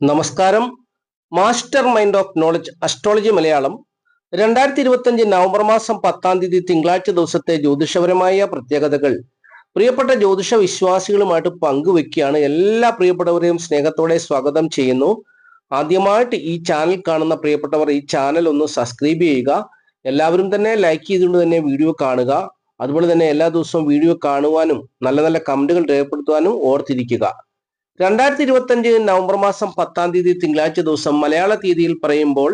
നമസ്കാരം. Master mind of knowledge astrology Malayalam. രണ്ടായിരത്തി ഇരുപത്തി നവംബർ മാസം പത്താം തീയതി തിങ്കളാഴ്ച ദിവസത്തെ ജ്യോതിഷപരമായ പ്രത്യേകതകൾ. പ്രിയപ്പെട്ട ജ്യോതിഷ വിശ്വാസികളുമായിട്ട് പങ്കുവെക്കുകയാണ് എല്ലാ പ്രിയപ്പെട്ടവരെയും സ്നേഹത്തോടെ സ്വാഗതം ചെയ്യുന്നു. ആദ്യമായിട്ട് ഈ ചാനൽ കാണുന്ന പ്രിയപ്പെട്ടവർ ഈ ചാനൽ ഒന്ന് സബ്സ്ക്രൈബ് ചെയ്യുക. എല്ലാവരും തന്നെ ലൈക്ക് ചെയ്തുകൊണ്ട് തന്നെ വീഡിയോ കാണുക. അതുപോലെ തന്നെ എല്ലാ ദിവസവും വീഡിയോ കാണുവാനും നല്ല നല്ല കമന്റുകൾ രേഖപ്പെടുത്തുവാനും ഓർത്തിരിക്കുക. രണ്ടായിരത്തി ഇരുപത്തഞ്ച് നവംബർ മാസം പത്താം തീയതി തിങ്കളാഴ്ച ദിവസം മലയാള തീയതിയിൽ പറയുമ്പോൾ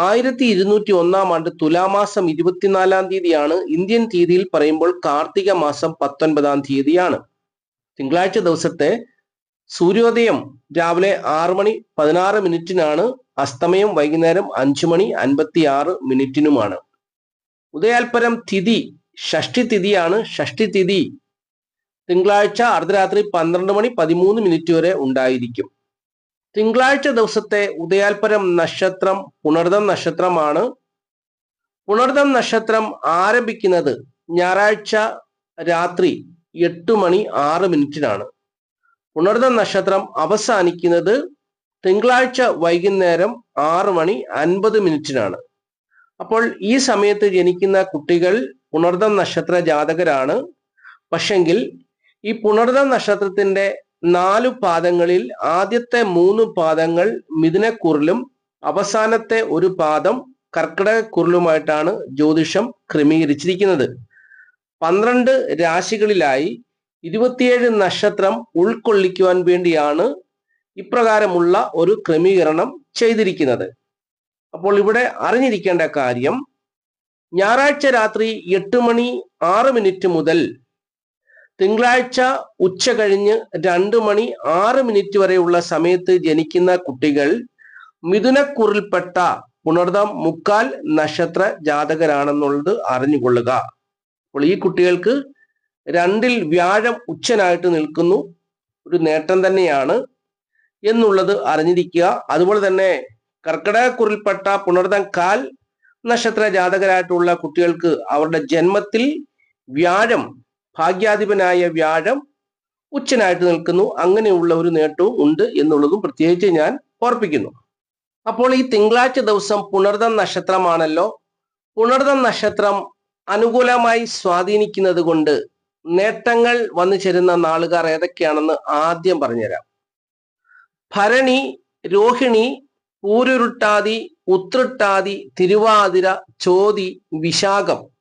ആയിരത്തി ഇരുന്നൂറ്റി ഒന്നാം ആണ്ട് തുലാമാസം ഇരുപത്തിനാലാം തീയതിയാണ് ഇന്ത്യൻ തീയതിയിൽ പറയുമ്പോൾ കാർത്തിക മാസം പത്തൊൻപതാം തീയതിയാണ്. തിങ്കളാഴ്ച ദിവസത്തെ സൂര്യോദയം രാവിലെ ആറ് മണി പതിനാറ് മിനിറ്റിനാണ് അസ്തമയം വൈകുന്നേരം അഞ്ചു മണി അൻപത്തി ആറ് മിനിറ്റിനുമാണ്. ഉദയാൽപരം തിഥി ഷഷ്ടി തിഥിയാണ്. ഷഷ്ടി തിഥി തിങ്കളാഴ്ച അർദ്ധരാത്രി പന്ത്രണ്ട് മണി പതിമൂന്ന് മിനിറ്റ് വരെ ഉണ്ടായിരിക്കും. തിങ്കളാഴ്ച ദിവസത്തെ ഉദയാൽപരം നക്ഷത്രം പുണർദം നക്ഷത്രമാണ്. പുണർദം നക്ഷത്രം ആരംഭിക്കുന്നത് ഞായറാഴ്ച രാത്രി എട്ട് മണി ആറ് മിനിറ്റിനാണ്. പുണർദം നക്ഷത്രം അവസാനിക്കുന്നത് തിങ്കളാഴ്ച വൈകുന്നേരം ആറ് മണി അൻപത് മിനിറ്റിനാണ്. അപ്പോൾ ഈ സമയത്ത് ജനിക്കുന്ന കുട്ടികൾ പുണർദം നക്ഷത്ര ജാതകരാണ്. പക്ഷെങ്കിൽ ഈ പുണർദ നക്ഷത്രത്തിന്റെ നാലു പാദങ്ങളിൽ ആദ്യത്തെ മൂന്ന് പാദങ്ങൾ മിഥുനക്കുറിലും അവസാനത്തെ ഒരു പാദം കർക്കിടകക്കുറിലുമായിട്ടാണ് ജ്യോതിഷം ക്രമീകരിച്ചിരിക്കുന്നത്. പന്ത്രണ്ട് രാശികളിലായി ഇരുപത്തിയേഴ് നക്ഷത്രം ഉൾക്കൊള്ളിക്കുവാൻ വേണ്ടിയാണ് ഇപ്രകാരമുള്ള ഒരു ക്രമീകരണം ചെയ്തിരിക്കുന്നത്. അപ്പോൾ ഇവിടെ അറിഞ്ഞിരിക്കേണ്ട കാര്യം ഞായറാഴ്ച രാത്രി എട്ട് മണി ആറ് മിനിറ്റ് മുതൽ തിങ്കളാഴ്ച ഉച്ച കഴിഞ്ഞ് രണ്ട് മണി ആറ് മിനിറ്റ് വരെയുള്ള സമയത്ത് ജനിക്കുന്ന കുട്ടികൾ മിഥുനക്കുറിൽപ്പെട്ട പുണർദം മുക്കാൽ നക്ഷത്ര ജാതകരാണെന്നുള്ളത് അറിഞ്ഞുകൊള്ളുക. അപ്പോൾ ഈ കുട്ടികൾക്ക് രണ്ടിൽ വ്യാഴം ഉച്ചനായിട്ട് നിൽക്കുന്നു. ഒരു നേട്ടം തന്നെയാണ് എന്നുള്ളത് അറിഞ്ഞിരിക്കുക. അതുപോലെ തന്നെ കർക്കിടകക്കുറിൽപ്പെട്ട പുണർദം കാൽ നക്ഷത്ര ജാതകരായിട്ടുള്ള കുട്ടികൾക്ക് അവരുടെ ജന്മത്തിൽ വ്യാഴം ഭാഗ്യാധിപനായ വ്യാഴം ഉച്ചനായിട്ട് നിൽക്കുന്നു. അങ്ങനെയുള്ള ഒരു നേട്ടവും ഉണ്ട് എന്നുള്ളതും പ്രത്യേകിച്ച് ഞാൻ ഓർപ്പിക്കുന്നു. അപ്പോൾ ഈ തിങ്കളാഴ്ച ദിവസം പുണർദം നക്ഷത്രമാണല്ലോ. പുണർദം നക്ഷത്രം അനുകൂലമായി സ്വാധീനിക്കുന്നത് കൊണ്ട് നേട്ടങ്ങൾ വന്നു ചേരുന്ന നാളുകാർ ഏതൊക്കെയാണെന്ന് ആദ്യം പറഞ്ഞുതരാം. ഭരണി രോഹിണി പൂരുരുട്ടാതി ഉത്രട്ടാതി തിരുവാതിര ചോതി വിശാഖം.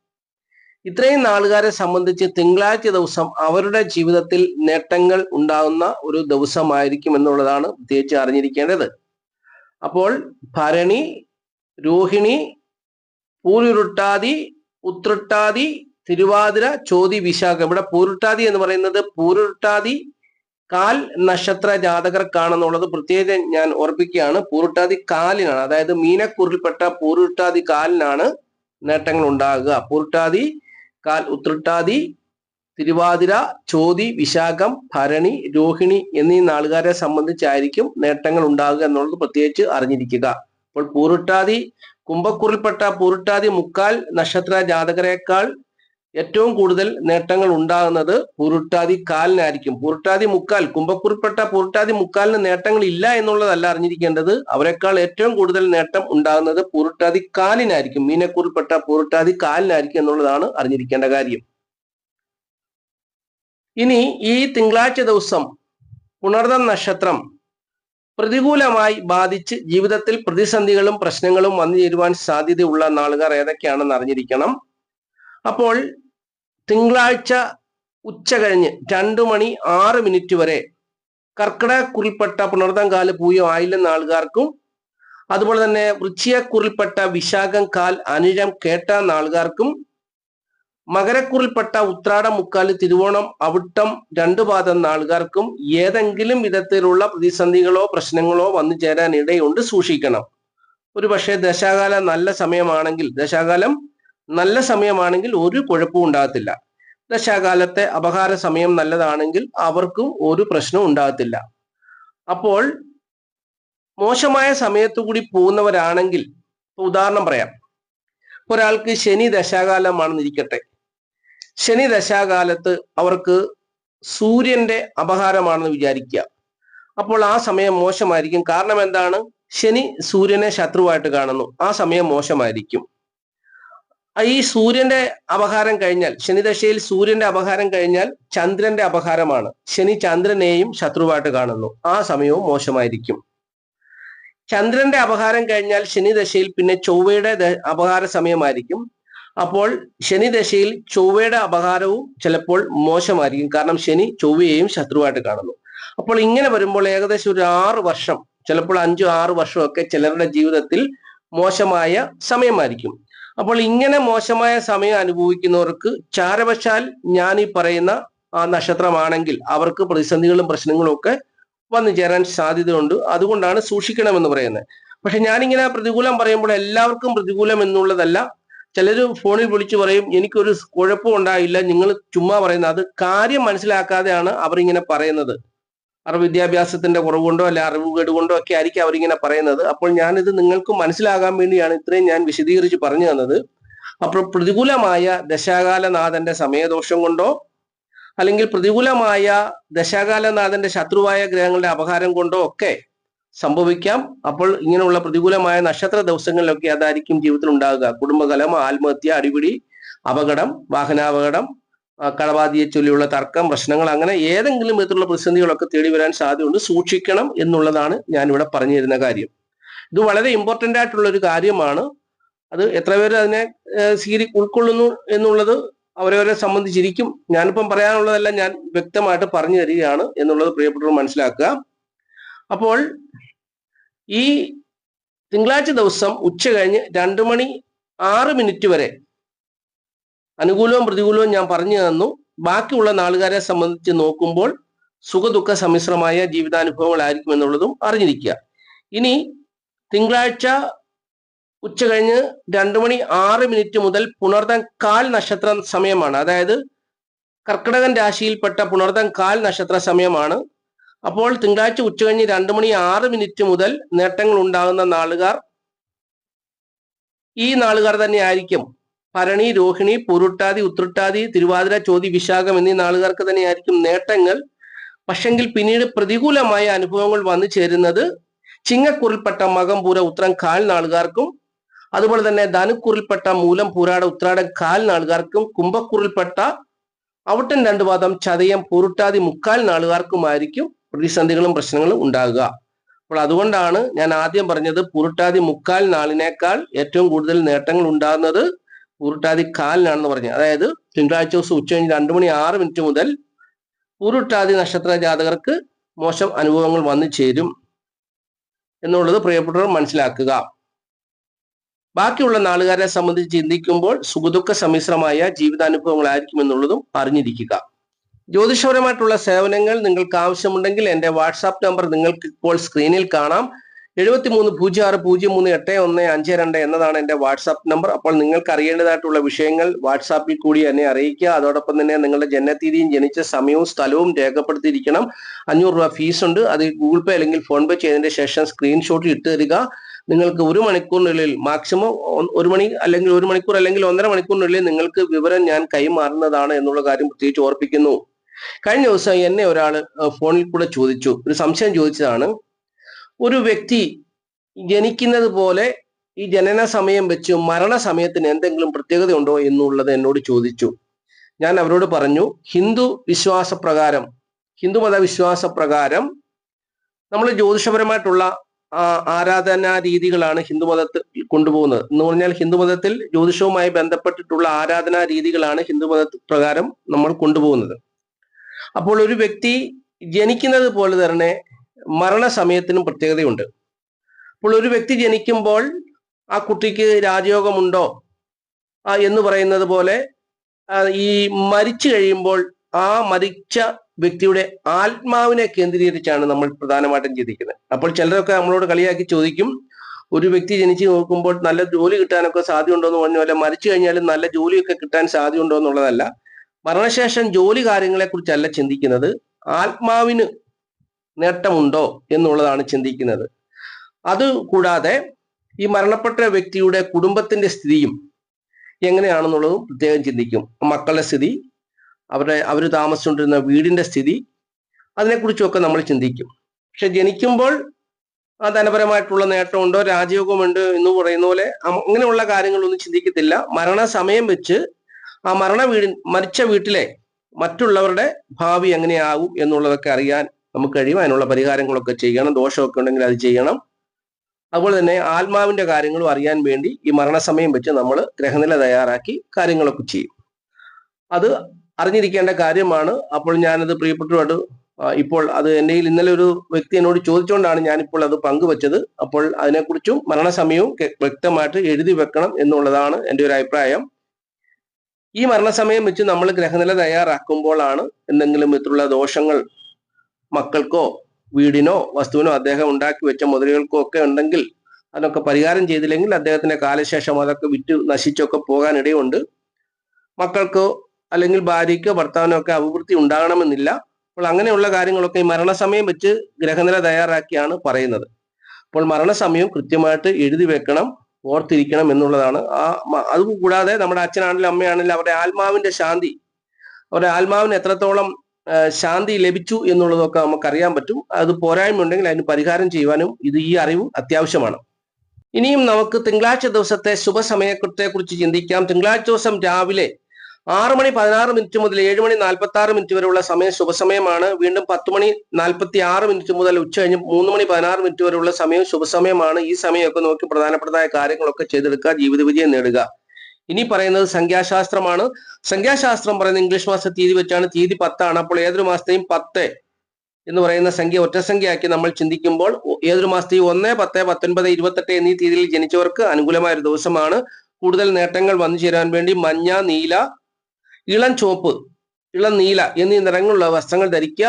ഇത്രയും നാളുകാരെ സംബന്ധിച്ച് തിങ്കളാഴ്ച ദിവസം അവരുടെ ജീവിതത്തിൽ നേട്ടങ്ങൾ ഉണ്ടാകുന്ന ഒരു ദിവസമായിരിക്കും എന്നുള്ളതാണ് പ്രത്യേകിച്ച് അറിഞ്ഞിരിക്കേണ്ടത്. അപ്പോൾ ഭരണി രോഹിണി പൂരുരുട്ടാതി ഉത്രട്ടാതി തിരുവാതിര ചോതി വിശാഖ. ഇവിടെ പൂരുട്ടാതി എന്ന് പറയുന്നത് പൂരുരുട്ടാതി കാൽ നക്ഷത്ര ജാതകർക്കാണെന്നുള്ളത് പ്രത്യേകം ഞാൻ ഓർപ്പിക്കുകയാണ്. പൂരുട്ടാതി കാലിനാണ്. അതായത് മീനക്കുറിൽപ്പെട്ട പൂരുട്ടാതി കാലിനാണ് നേട്ടങ്ങൾ ഉണ്ടാകുക. പൂരുട്ടാതി കാൽ ഉത്രട്ടാതി തിരുവാതിര ചോതി വിശാഖം ഭരണി രോഹിണി എന്നീ നാളുകാരെ സംബന്ധിച്ചായിരിക്കും നേട്ടങ്ങൾ ഉണ്ടാകുക എന്നുള്ളത് പ്രത്യേകിച്ച് അറിഞ്ഞിരിക്കുക. അപ്പോൾ പൂരുട്ടാതി കുംഭക്കുറിൽപ്പെട്ട പൂരുട്ടാതി മുക്കാൽ നക്ഷത്ര ജാതകരെക്കാൾ ഏറ്റവും കൂടുതൽ നേട്ടങ്ങൾ ഉണ്ടാകുന്നത് പുരുട്ടാതി കാലിനായിരിക്കും. പുരുട്ടാതി മുക്കാൽ കുംഭക്കുറിപ്പെട്ട പുരുട്ടാതി മുക്കാലിന് നേട്ടങ്ങൾ ഇല്ല എന്നുള്ളതല്ല അറിഞ്ഞിരിക്കേണ്ടത്. അവരെക്കാൾ ഏറ്റവും കൂടുതൽ നേട്ടം ഉണ്ടാകുന്നത് പുരുട്ടാതി കാലിനായിരിക്കും. മീനക്കുറിൽപ്പെട്ട പുരുട്ടാതി കാലിനായിരിക്കും എന്നുള്ളതാണ് അറിഞ്ഞിരിക്കേണ്ട കാര്യം. ഇനി ഈ തിങ്കളാഴ്ച ദിവസം പുണർദം നക്ഷത്രം പ്രതികൂലമായി ബാധിച്ച് ജീവിതത്തിൽ പ്രതിസന്ധികളും പ്രശ്നങ്ങളും വന്നു ചേരുവാൻ സാധ്യതയുള്ള നാളുകാർ ഏതൊക്കെയാണെന്ന് അറിഞ്ഞിരിക്കണം. അപ്പോൾ തിങ്കളാഴ്ച ഉച്ച കഴിഞ്ഞ് രണ്ടു മണി ആറ് മിനിറ്റ് വരെ കർക്കിടകക്കുറിൽപ്പെട്ട പുണർദം കാൽ പൂയം ആയില്ലെന്ന ആൾക്കാർക്കും അതുപോലെ തന്നെ വൃശ്ചികക്കുറിൽപ്പെട്ട വിശാഖം കാൽ അനിഴം കേട്ട നാളുകാർക്കും മകരക്കുറിൽപ്പെട്ട ഉത്രാടം മുക്കാൽ തിരുവോണം അവിട്ടം രണ്ടു പാദം നാളുകാർക്കും ഏതെങ്കിലും വിധത്തിലുള്ള പ്രതിസന്ധികളോ പ്രശ്നങ്ങളോ വന്നു ചേരാൻ ഇടയുണ്ട് സൂക്ഷിക്കണം. ഒരു പക്ഷേ ദശാകാലം നല്ല സമയമാണെങ്കിൽ ദശാകാലം നല്ല സമയമാണെങ്കിൽ ഒരു കുഴപ്പവും ഉണ്ടാകത്തില്ല. ദശാകാലത്തെ അപഹാര സമയം നല്ലതാണെങ്കിൽ അവർക്കും ഒരു പ്രശ്നവും ഉണ്ടാകത്തില്ല. അപ്പോൾ മോശമായ സമയത്തു കൂടി പോകുന്നവരാണെങ്കിൽ ഉദാഹരണം പറയാം. ഒരാൾക്ക് ശനി ദശാകാലമാണെന്നിരിക്കട്ടെ ശനി ദശാകാലത്ത് അവർക്ക് സൂര്യന്റെ അപഹാരമാണെന്ന് വിചാരിക്കുക. അപ്പോൾ ആ സമയം മോശമായിരിക്കും. കാരണം എന്താണ്? ശനി സൂര്യനെ ശത്രുവായിട്ട് കാണുന്നു. ആ സമയം മോശമായിരിക്കും. ഈ സൂര്യന്റെ അപഹാരം കഴിഞ്ഞാൽ ശനിദശയിൽ സൂര്യന്റെ അപഹാരം കഴിഞ്ഞാൽ ചന്ദ്രന്റെ അപഹാരമാണ്. ശനി ചന്ദ്രനെയും ശത്രുവായിട്ട് കാണുന്നു. ആ സമയവും മോശമായിരിക്കും. ചന്ദ്രന്റെ അപഹാരം കഴിഞ്ഞാൽ ശനിദശയിൽ പിന്നെ ചൊവ്വയുടെ അപഹാര സമയമായിരിക്കും. അപ്പോൾ ശനിദശയിൽ ചൊവ്വയുടെ അപഹാരവും ചിലപ്പോൾ മോശമായിരിക്കും. കാരണം ശനി ചൊവ്വയെയും ശത്രുവായിട്ട് കാണുന്നു. അപ്പോൾ ഇങ്ങനെ വരുമ്പോൾ ഏകദേശം ഒരു ആറ് വർഷം ചിലപ്പോൾ അഞ്ചു ആറ് വർഷമൊക്കെ ചിലരുടെ ജീവിതത്തിൽ മോശമായ സമയമായിരിക്കും. അപ്പോൾ ഇങ്ങനെ മോശമായ സമയം അനുഭവിക്കുന്നവർക്ക് ചാരവശാൽ ഞാൻ ഈ പറയുന്ന ആ നക്ഷത്രമാണെങ്കിൽ അവർക്ക് പ്രതിസന്ധികളും പ്രശ്നങ്ങളും ഒക്കെ വന്നു ചേരാൻ സാധ്യതയുണ്ട്. അതുകൊണ്ടാണ് സൂക്ഷിക്കണമെന്ന് പറയുന്നത്. പക്ഷെ ഞാനിങ്ങനെ പ്രതികൂലം പറയുമ്പോൾ എല്ലാവർക്കും പ്രതികൂലം എന്നുള്ളതല്ല. ചിലർ ഫോണിൽ വിളിച്ചു പറയും എനിക്കൊരു കുഴപ്പം ഉണ്ടായില്ല. നിങ്ങൾ ചുമ്മാ പറയുന്നത്. അത് കാര്യം മനസ്സിലാക്കാതെയാണ് അവർ ഇങ്ങനെ പറയുന്നത്. അവർ വിദ്യാഭ്യാസത്തിന്റെ കുറവുകൊണ്ടോ അല്ലെ അറിവുകേട് കൊണ്ടോ ഒക്കെ ആയിരിക്കും അവരിങ്ങനെ പറയുന്നത്. അപ്പോൾ ഞാനിത് നിങ്ങൾക്ക് മനസ്സിലാകാൻ വേണ്ടിയാണ് ഇത്രയും ഞാൻ വിശദീകരിച്ച് പറഞ്ഞു തന്നത്. അപ്പോൾ പ്രതികൂലമായ ദശാകാലനാഥന്റെ സമയദോഷം കൊണ്ടോ അല്ലെങ്കിൽ പ്രതികൂലമായ ദശാകാലനാഥന്റെ ശത്രുവായ ഗ്രഹങ്ങളുടെ അപഹാരം കൊണ്ടോ ഒക്കെ സംഭവിക്കാം. അപ്പോൾ ഇങ്ങനെയുള്ള പ്രതികൂലമായ നക്ഷത്ര ദിവസങ്ങളിലൊക്കെ അതായിരിക്കും ജീവിതത്തിൽ ഉണ്ടാകുക കുടുംബകലം ആത്മഹത്യ അടിപിടി അപകടം വാഹനാപകടം കടബാധിയെ ചൊല്ലിയുള്ള തർക്കം പ്രശ്നങ്ങൾ അങ്ങനെ ഏതെങ്കിലും വിധത്തിലുള്ള പ്രതിസന്ധികളൊക്കെ തേടി വരാൻ സാധ്യതയുണ്ട്. സൂക്ഷിക്കണം എന്നുള്ളതാണ് ഞാൻ ഇവിടെ പറഞ്ഞു തരുന്ന കാര്യം. ഇത് വളരെ ഇമ്പോർട്ടന്റ് ആയിട്ടുള്ള ഒരു കാര്യമാണ്. അത് എത്ര പേര് അതിനെ സ്വീകരി ഉൾക്കൊള്ളുന്നു എന്നുള്ളത് അവരവരെ സംബന്ധിച്ചിരിക്കും. ഞാനിപ്പം പറയാനുള്ളതെല്ലാം ഞാൻ വ്യക്തമായിട്ട് പറഞ്ഞു തരികയാണ് എന്നുള്ളത് പ്രിയപ്പെട്ടവർ മനസ്സിലാക്കുക. അപ്പോൾ ഈ തിങ്കളാഴ്ച ദിവസം ഉച്ച കഴിഞ്ഞ് രണ്ടു മണി ആറ് മിനിറ്റ് വരെ അനുകൂലവും പ്രതികൂലവും ഞാൻ പറഞ്ഞു തന്നു. ബാക്കിയുള്ള നാളുകാരെ സംബന്ധിച്ച് നോക്കുമ്പോൾ സുഖദുഃഖ സമ്മിശ്രമായ ജീവിതാനുഭവങ്ങളായിരിക്കും എന്നുള്ളതും അറിഞ്ഞിരിക്കുക. ഇനി തിങ്കളാഴ്ച ഉച്ച കഴിഞ്ഞ് രണ്ടു മണി ആറ് മിനിറ്റ് മുതൽ പുണർദം കാൽ നക്ഷത്ര സമയമാണ്. അതായത് കർക്കിടകൻ രാശിയിൽപ്പെട്ട പുണർദം കാൽ നക്ഷത്ര സമയമാണ്. അപ്പോൾ തിങ്കളാഴ്ച ഉച്ച കഴിഞ്ഞ് രണ്ടു മണി ആറ് മിനിറ്റ് മുതൽ നേട്ടങ്ങൾ ഉണ്ടാകുന്ന നാളുകാർ ഈ നാളുകാർ തന്നെ ആയിരിക്കും. ഭരണി രോഹിണി പൊരുട്ടാതി ഉത്രട്ടാതി തിരുവാതിര ചോതി വിശാഖം എന്നീ നാളുകാർക്ക് തന്നെയായിരിക്കും നേട്ടങ്ങൾ. പക്ഷെങ്കിൽ പിന്നീട് പ്രതികൂലമായ അനുഭവങ്ങൾ വന്നു ചേരുന്നത് ചിങ്ങക്കുറിൽപ്പെട്ട മകംപൂര ഉത്രം കാൽ നാളുകാർക്കും അതുപോലെ തന്നെ ധനുക്കുറിൽപ്പെട്ട മൂലം പൂരാട ഉത്രാട കാൽ നാളുകാർക്കും കുംഭക്കുറിൽപ്പെട്ട അവിട്ടൻ രണ്ടു പാദം ചതയം പൊരുട്ടാതി മുക്കാൽ നാളുകാർക്കുമായിരിക്കും പ്രതിസന്ധികളും പ്രശ്നങ്ങളും ഉണ്ടാകുക. അപ്പോൾ അതുകൊണ്ടാണ് ഞാൻ ആദ്യം പറഞ്ഞത് പൊരുട്ടാതി മുക്കാൽ നാളിനേക്കാൾ ഏറ്റവും കൂടുതൽ നേട്ടങ്ങൾ ഉണ്ടാകുന്നത്. പൂരുട്ടാതി കാലിനാണെന്ന് പറഞ്ഞു. അതായത് തിങ്കളാഴ്ച ദിവസം ഉച്ച കഴിഞ്ഞ് രണ്ടു മണി ആറ് മിനിറ്റ് മുതൽ ഉരുട്ടാതി നക്ഷത്ര ജാതകർക്ക് മോശം അനുഭവങ്ങൾ വന്നു ചേരും എന്നുള്ളത് പ്രിയപ്പെട്ടവർ മനസ്സിലാക്കുക. ബാക്കിയുള്ള നാളുകാരെ സംബന്ധിച്ച് ചിന്തിക്കുമ്പോൾ സുഖദുഃഖ സമ്മിശ്രമായ ജീവിതാനുഭവങ്ങളായിരിക്കും എന്നുള്ളതും അറിഞ്ഞിരിക്കുക. ജ്യോതിഷപരമായിട്ടുള്ള സേവനങ്ങൾ നിങ്ങൾക്ക് ആവശ്യമുണ്ടെങ്കിൽ എന്റെ വാട്സാപ്പ് നമ്പർ നിങ്ങൾക്ക് ഇപ്പോൾ സ്ക്രീനിൽ കാണാം. എഴുപത്തി മൂന്ന് പൂജ്യം ആറ് പൂജ്യം മൂന്ന് എട്ട് ഒന്ന് അഞ്ച് രണ്ട് എന്നതാണ് എന്റെ വാട്സാപ്പ് നമ്പർ. അപ്പോൾ നിങ്ങൾക്ക് അറിയേണ്ടതായിട്ടുള്ള വിഷയങ്ങൾ വാട്സാപ്പിൽ കൂടി എന്നെ അറിയിക്കുക. അതോടൊപ്പം തന്നെ നിങ്ങളുടെ ജനനത്തീയതിയും ജനിച്ച സമയവും സ്ഥലവും രേഖപ്പെടുത്തിയിരിക്കണം. അഞ്ഞൂറ് രൂപ ഫീസ് ഉണ്ട്. അത് ഗൂഗിൾ പേ അല്ലെങ്കിൽ ഫോൺ പേ ചെയ്തതിന് ശേഷം സ്ക്രീൻഷോട്ട് ഇട്ട് തരിക. നിങ്ങൾക്ക് ഒരു മണിക്കൂറിനുള്ളിൽ മാക്സിമം ഒരു മണി അല്ലെങ്കിൽ ഒരു മണിക്കൂർ അല്ലെങ്കിൽ ഒന്നര മണിക്കൂറിനുള്ളിൽ നിങ്ങൾക്ക് വിവരം ഞാൻ കൈമാറുന്നതാണ് എന്നുള്ള കാര്യം പ്രത്യേകിച്ച് ഓർപ്പിക്കുന്നു. കഴിഞ്ഞ ദിവസം എന്നെ ഒരാൾ ഫോണിൽ കൂടെ ചോദിച്ചു. ഒരു സംശയം ചോദിച്ചതാണ്. ഒരു വ്യക്തി ജനിക്കുന്നത് പോലെ ഈ ജനന സമയം വെച്ച് മരണസമയത്തിന് എന്തെങ്കിലും പ്രത്യേകത ഉണ്ടോ എന്നുള്ളത് എന്നോട് ചോദിച്ചു. ഞാൻ അവരോട് പറഞ്ഞു ഹിന്ദു വിശ്വാസപ്രകാരം ഹിന്ദു മത വിശ്വാസപ്രകാരം നമ്മൾ ജ്യോതിഷപരമായിട്ടുള്ള ആരാധനാ രീതികളാണ് ഹിന്ദു ഹിന്ദുമതത്തിൽ കൊണ്ടുപോകുന്നത്. എന്ന് പറഞ്ഞാൽ ഹിന്ദു മതത്തിൽ ജ്യോതിഷവുമായി ബന്ധപ്പെട്ടിട്ടുള്ള ആരാധനാ രീതികളാണ് ഹിന്ദുമത പ്രകാരം നമ്മൾ കൊണ്ടുപോകുന്നത്. അപ്പോൾ ഒരു വ്യക്തി ജനിക്കുന്നത് പോലെ തന്നെ മരണസമയത്തിനും പ്രത്യേകതയുണ്ട്. അപ്പോൾ ഒരു വ്യക്തി ജനിക്കുമ്പോൾ ആ കുട്ടിക്ക് രാജയോഗമുണ്ടോ? എന്ന് പറയുന്നത് പോലെ ഈ മരിച്ചു കഴിയുമ്പോൾ ആ മരിച്ച വ്യക്തിയുടെ ആത്മാവിനെ കേന്ദ്രീകരിച്ചാണ് നമ്മൾ പ്രധാനമായിട്ടും ചിന്തിക്കുന്നത്. അപ്പോൾ ചിലരൊക്കെ നമ്മളോട് കളിയാക്കി ചോദിക്കും ഒരു വ്യക്തി ജനിച്ചു നോക്കുമ്പോൾ നല്ല ജോലി കിട്ടാനൊക്കെ സാധ്യതയുണ്ടോ എന്ന് പറഞ്ഞ പോലെ മരിച്ചു കഴിഞ്ഞാലും നല്ല ജോലിയൊക്കെ കിട്ടാൻ സാധ്യതയുണ്ടോ എന്നുള്ളതല്ല. മരണശേഷം ജോലി കാര്യങ്ങളെ കുറിച്ചല്ല ചിന്തിക്കുന്നത്. ആത്മാവിന് നേട്ടമുണ്ടോ എന്നുള്ളതാണ് ചിന്തിക്കുന്നത്. അത് കൂടാതെ ഈ മരണപ്പെട്ട വ്യക്തിയുടെ കുടുംബത്തിന്റെ സ്ഥിതിയും എങ്ങനെയാണെന്നുള്ളതും പ്രത്യേകം ചിന്തിക്കും. മക്കളുടെ സ്ഥിതി അവരുടെ അവർ താമസിച്ചുകൊണ്ടിരുന്ന വീടിന്റെ സ്ഥിതി അതിനെക്കുറിച്ചൊക്കെ നമ്മൾ ചിന്തിക്കും. പക്ഷെ ജനിക്കുമ്പോൾ ആ ധനപരമായിട്ടുള്ള നേട്ടമുണ്ടോ രാജയോഗമുണ്ട് എന്ന് പറയുന്ന പോലെ അങ്ങനെയുള്ള കാര്യങ്ങളൊന്നും ചിന്തിക്കത്തില്ല. മരണസമയം വെച്ച് ആ മരണ വീടി മരിച്ച വീട്ടിലെ മറ്റുള്ളവരുടെ ഭാവി എങ്ങനെയാകും എന്നുള്ളതൊക്കെ അറിയാൻ നമുക്ക് കഴിയും അതിനുള്ള പരിഹാരങ്ങളൊക്കെ ചെയ്യണം ദോഷമൊക്കെ ഉണ്ടെങ്കിൽ അത് ചെയ്യണം. അതുപോലെ തന്നെ ആത്മാവിന്റെ കാര്യങ്ങളും അറിയാൻ വേണ്ടി ഈ മരണസമയം വെച്ച് നമ്മൾ ഗ്രഹനില തയ്യാറാക്കി കാര്യങ്ങളൊക്കെ ചെയ്യും. അത് അറിഞ്ഞിരിക്കേണ്ട കാര്യമാണ്. അപ്പോൾ ഞാനത് പ്രിയപ്പെട്ടവരോട് ആ, ഇപ്പോൾ അത് എന്റെ ഇന്നലെ ഒരു വ്യക്തി എന്നോട് ചോദിച്ചുകൊണ്ടാണ് ഞാനിപ്പോൾ അത് പങ്കുവച്ചത്. അപ്പോൾ അതിനെക്കുറിച്ചും മരണസമയവും വ്യക്തമായിട്ട് എഴുതി വെക്കണം എന്നുള്ളതാണ് എന്റെ ഒരു അഭിപ്രായം. ഈ മരണസമയം വെച്ച് നമ്മൾ ഗ്രഹനില തയ്യാറാക്കുമ്പോഴാണ് എന്തെങ്കിലും ഇത്തരമുള്ള ദോഷങ്ങൾ മക്കൾക്കോ വീടിനോ വസ്തുവിനോ അദ്ദേഹം ഉണ്ടാക്കി വെച്ച മുതലുകൾക്കോ ഒക്കെ ഉണ്ടെങ്കിൽ അതൊക്കെ പരിഹാരം ചെയ്തില്ലെങ്കിൽ അദ്ദേഹത്തിന്റെ കാലശേഷം അതൊക്കെ വിറ്റ് നശിച്ചൊക്കെ പോകാനിടയുണ്ട്. മക്കൾക്കോ അല്ലെങ്കിൽ ഭാര്യയ്ക്കോ ഭർത്താവിനോ ഒക്കെ അഭിവൃദ്ധി ഉണ്ടാകണമെന്നില്ല. അപ്പോൾ അങ്ങനെയുള്ള കാര്യങ്ങളൊക്കെ ഈ മരണസമയം വെച്ച് ഗ്രഹനില തയ്യാറാക്കിയാണ് പറയുന്നത്. അപ്പോൾ മരണസമയം കൃത്യമായിട്ട് എഴുതി വെക്കണം ഓർത്തിരിക്കണം എന്നുള്ളതാണ്. ആ അതുകൂടാതെ നമ്മുടെ അച്ഛനാണെങ്കിലും അമ്മയാണെങ്കിലും അവരുടെ ആത്മാവിന്റെ ശാന്തി അവരുടെ ആത്മാവിന് എത്രത്തോളം ശാന്തി ലഭിച്ചു എന്നുള്ളതൊക്കെ നമുക്കറിയാൻ പറ്റും. അത് പോരായ്മ ഉണ്ടെങ്കിൽ അതിന് പരിഹാരം ചെയ്യുവാനും ഇത് ഈ അറിവ് അത്യാവശ്യമാണ്. ഇനിയും നമുക്ക് തിങ്കളാഴ്ച ദിവസത്തെ ശുഭസമയത്തെ കുറിച്ച് ചിന്തിക്കാം. തിങ്കളാഴ്ച ദിവസം രാവിലെ ആറ് മണി പതിനാറ് മിനിറ്റ് മുതൽ ഏഴ് മണി നാൽപ്പത്തി ആറ് മിനിറ്റ് വരെയുള്ള സമയം ശുഭസമയമാണ്. വീണ്ടും പത്ത് മണി നാൽപ്പത്തി ആറ് മിനിറ്റ് മുതൽ ഉച്ച കഴിഞ്ഞ് മൂന്ന് മണി പതിനാറ് മിനിറ്റ് വരെയുള്ള സമയം ശുഭസമയമാണ്. ഈ സമയമൊക്കെ നോക്കി പ്രധാനപ്പെട്ടതായ കാര്യങ്ങളൊക്കെ ചെയ്തെടുക്കുക ജീവിത വിജയം നേടുക. ഇനി പറയുന്നത് സംഖ്യാശാസ്ത്രമാണ്. സംഖ്യാശാസ്ത്രം പറയുന്ന ഇംഗ്ലീഷ് മാസ തീയതി വെച്ചാണ് തീയതി പത്താണ്. അപ്പോൾ ഏതൊരു മാസത്തെയും പത്ത് എന്ന് പറയുന്ന സംഖ്യ ഒറ്റ ഒറ്റസംഖ്യയാക്കി നമ്മൾ ചിന്തിക്കുമ്പോൾ ഏതൊരു മാസത്തെയും ഒന്ന് പത്ത് പത്തൊൻപത് ഇരുപത്തെട്ട് എന്നീ തീയതിയിൽ ജനിച്ചവർക്ക് അനുകൂലമായ ഒരു ദിവസമാണ്. കൂടുതൽ നേട്ടങ്ങൾ വന്നു ചേരാൻ വേണ്ടി മഞ്ഞ നീല ഇളം ചുവപ്പ് ഇളം നീല എന്നീ നിറങ്ങളുള്ള വസ്ത്രങ്ങൾ ധരിക്കുക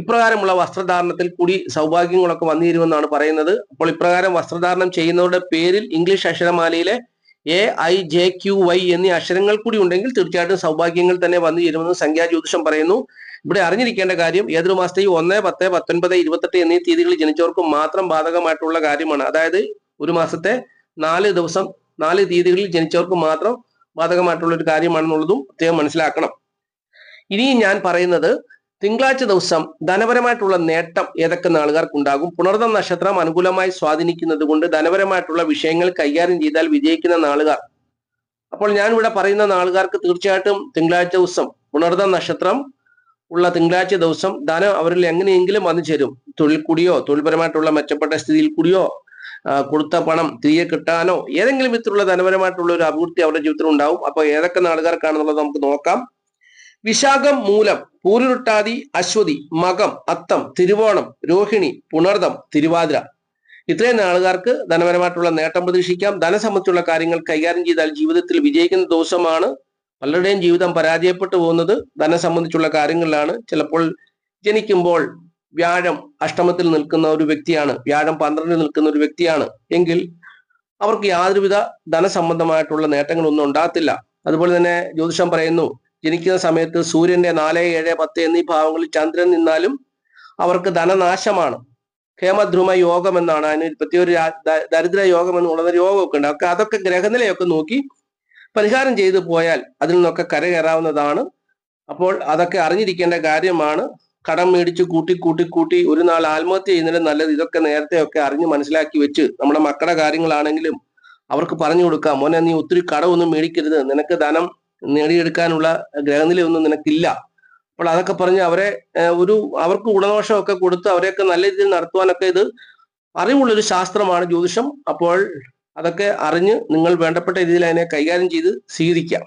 ഇപ്രകാരമുള്ള വസ്ത്രധാരണത്തിൽ കൂടി സൗഭാഗ്യങ്ങളൊക്കെ വന്നു തരുമെന്നാണ് പറയുന്നത്. അപ്പോൾ ഇപ്രകാരം വസ്ത്രധാരണം ചെയ്യുന്നവരുടെ പേരിൽ English അക്ഷരമാലയിലെ A I J Q Y എന്നീ അക്ഷരങ്ങൾ കൂടി ഉണ്ടെങ്കിൽ തീർച്ചയായിട്ടും സൗഭാഗ്യങ്ങൾ തന്നെ വന്നു ചേരുമെന്ന് സംഖ്യാ ജ്യോതിഷം പറയുന്നു. ഇവിടെ അറിഞ്ഞിരിക്കേണ്ട കാര്യം ഏതൊരു മാസത്തെയും ഒന്ന് പത്ത് പത്തൊൻപത് ഇരുപത്തെട്ട് എന്നീ തീയതികളിൽ ജനിച്ചവർക്ക് മാത്രം ബാധകമായിട്ടുള്ള കാര്യമാണ്. അതായത് ഒരു മാസത്തെ നാല് ദിവസം നാല് തീയതികളിൽ ജനിച്ചവർക്ക് മാത്രം ബാധകമായിട്ടുള്ള ഒരു കാര്യമാണെന്നുള്ളതും പ്രത്യേകം മനസ്സിലാക്കണം. ഇനി ഞാൻ പറയുന്നത് തിങ്കളാഴ്ച ദിവസം ധനപരമായിട്ടുള്ള നേട്ടം ഏതൊക്കെ നാളുകാർക്ക് ഉണ്ടാകും പുണർന്ന നക്ഷത്രം അനുകൂലമായി സ്വാധീനിക്കുന്നത് കൊണ്ട് ധനപരമായിട്ടുള്ള വിഷയങ്ങൾ കൈകാര്യം ചെയ്താൽ വിജയിക്കുന്ന നാളുകാർ. അപ്പോൾ ഞാൻ ഇവിടെ പറയുന്ന നാളുകാർക്ക് തീർച്ചയായിട്ടും തിങ്കളാഴ്ച ദിവസം പുണർന്ന നക്ഷത്രം ഉള്ള തിങ്കളാഴ്ച ദിവസം ധനം അവരിൽ എങ്ങനെയെങ്കിലും വന്നു ചേരും. തൊഴിൽ കൂടിയോ തൊഴിൽപരമായിട്ടുള്ള മെച്ചപ്പെട്ട സ്ഥിതിയിൽ കൂടിയോ കൊടുത്ത പണം തിരികെ കിട്ടാനോ ഏതെങ്കിലും വിധത്തിലുള്ള ധനപരമായിട്ടുള്ള ഒരു അഭിവൃദ്ധി അവരുടെ ജീവിതത്തിൽ ഉണ്ടാവും അപ്പോൾ ഏതൊക്കെ നാളുകാർക്കാണെന്നുള്ളത് നമുക്ക് നോക്കാം. വിശാഖം മൂലം പൂരുരുട്ടാതി അശ്വതി മകം അത്തം തിരുവോണം രോഹിണി പുണർദം തിരുവാതിര. ഇത്രയും നാളുകാർക്ക് ധനപരമായിട്ടുള്ള നേട്ടം പ്രതീക്ഷിക്കാം. ധനസംബന്ധിച്ചുള്ള കാര്യങ്ങൾ കൈകാര്യം ചെയ്താൽ ജീവിതത്തിൽ വിജയിക്കുന്ന ദിവസമാണ്. പലരുടെയും ജീവിതം പരാജയപ്പെട്ടു പോകുന്നത് ധനം സംബന്ധിച്ചുള്ള കാര്യങ്ങളിലാണ്. ചിലപ്പോൾ ജനിക്കുമ്പോൾ വ്യാഴം അഷ്ടമത്തിൽ നിൽക്കുന്ന ഒരു വ്യക്തിയാണ് വ്യാഴം പന്ത്രണ്ടിൽ നിൽക്കുന്ന ഒരു വ്യക്തിയാണ്. എങ്കിൽ അവർക്ക് യാതൊരുവിധ ധനസംബന്ധമായിട്ടുള്ള നേട്ടങ്ങളൊന്നും ഉണ്ടാകത്തില്ല. അതുപോലെ തന്നെ ജ്യോതിഷം പറയുന്നു ജനിക്കുന്ന സമയത്ത് സൂര്യന്റെ നാല് ഏഴ് പത്ത് എന്നീ ഭാവങ്ങളിൽ ചന്ദ്രൻ നിന്നാലും അവർക്ക് ധനനാശമാണ്. ഹേമധ്രുമ യോഗം എന്നാണ്. അതിന് പ്രത്യേക ദരിദ്ര യോഗം എന്നുള്ള യോഗമൊക്കെ ഉണ്ട്. ഒക്കെ അതൊക്കെ ഗ്രഹനിലയൊക്കെ നോക്കി പരിഹാരം ചെയ്തു പോയാൽ അതിൽ നിന്നൊക്കെ കരകയറാവുന്നതാണ് അപ്പോൾ അതൊക്കെ അറിഞ്ഞിരിക്കേണ്ട കാര്യമാണ്. കടം മേടിച്ച് കൂട്ടി കൂട്ടി കൂട്ടി ഒരു നാൾ ആത്മഹത്യ ചെയ്യുന്നതിന് നല്ലത്. ഇതൊക്കെ നേരത്തെ ഒക്കെ അറിഞ്ഞ് മനസ്സിലാക്കി വെച്ച് നമ്മുടെ മക്കളുടെ കാര്യങ്ങളാണെങ്കിലും അവർക്ക് പറഞ്ഞു കൊടുക്കാം. മോനെ നീ ഒത്തിരി കടമൊന്നും മേടിക്കരുത്. നിനക്ക് ധനം നേടിയെടുക്കാനുള്ള ഗ്രഹനിലയൊന്നും നിനക്കില്ല. അപ്പോൾ അതൊക്കെ പറഞ്ഞ് അവരെ ഒരു അവർക്ക് ഗുണദോഷമൊക്കെ കൊടുത്ത് അവരെയൊക്കെ നല്ല രീതിയിൽ നടത്തുവാനൊക്കെ ഇത് അറിവുള്ളൊരു ശാസ്ത്രമാണ് ജ്യോതിഷം. അപ്പോൾ അതൊക്കെ അറിഞ്ഞ് നിങ്ങൾ വേണ്ടപ്പെട്ട രീതിയിൽ അതിനെ കൈകാര്യം ചെയ്ത് സ്വീകരിക്കാം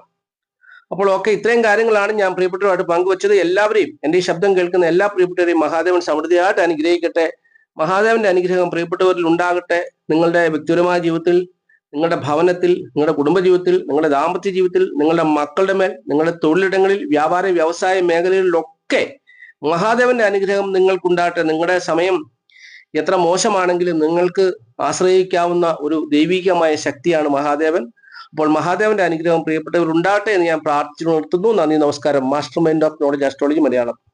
അപ്പോൾ ഓക്കെ ഇത്രയും കാര്യങ്ങളാണ് ഞാൻ പ്രിയപ്പെട്ടവരുമായിട്ട് പങ്കുവച്ചത്. എല്ലാവരെയും എന്റെ ഈ ശബ്ദം കേൾക്കുന്ന എല്ലാ പ്രിയപ്പെട്ടവരെയും മഹാദേവൻ സമൃദ്ധിയായിട്ട് അനുഗ്രഹിക്കട്ടെ. മഹാദേവന്റെ അനുഗ്രഹം പ്രിയപ്പെട്ടവരിൽ ഉണ്ടാകട്ടെ. നിങ്ങളുടെ വ്യക്തിപരമായ ജീവിതത്തിൽ നിങ്ങളുടെ ഭവനത്തിൽ നിങ്ങളുടെ കുടുംബജീവിതത്തിൽ നിങ്ങളുടെ ദാമ്പത്യ ജീവിതത്തിൽ നിങ്ങളുടെ മക്കളുടെ മേൽ നിങ്ങളുടെ തൊഴിലിടങ്ങളിൽ വ്യാപാര വ്യവസായ മേഖലകളിലൊക്കെ മഹാദേവന്റെ അനുഗ്രഹം നിങ്ങൾക്കുണ്ടാകട്ടെ. നിങ്ങളുടെ സമയം എത്ര മോശമാണെങ്കിലും നിങ്ങൾക്ക് ആശ്രയിക്കാവുന്ന ഒരു ദൈവികമായ ശക്തിയാണ് മഹാദേവൻ. അപ്പോൾ മഹാദേവന്റെ അനുഗ്രഹം പ്രിയപ്പെട്ടവർ ഉണ്ടാകട്ടെ എന്ന് ഞാൻ പ്രാർത്ഥിച്ചു നിർത്തുന്നു. നന്ദി നമസ്കാരം. Master mind of knowledge astrology Malayalam.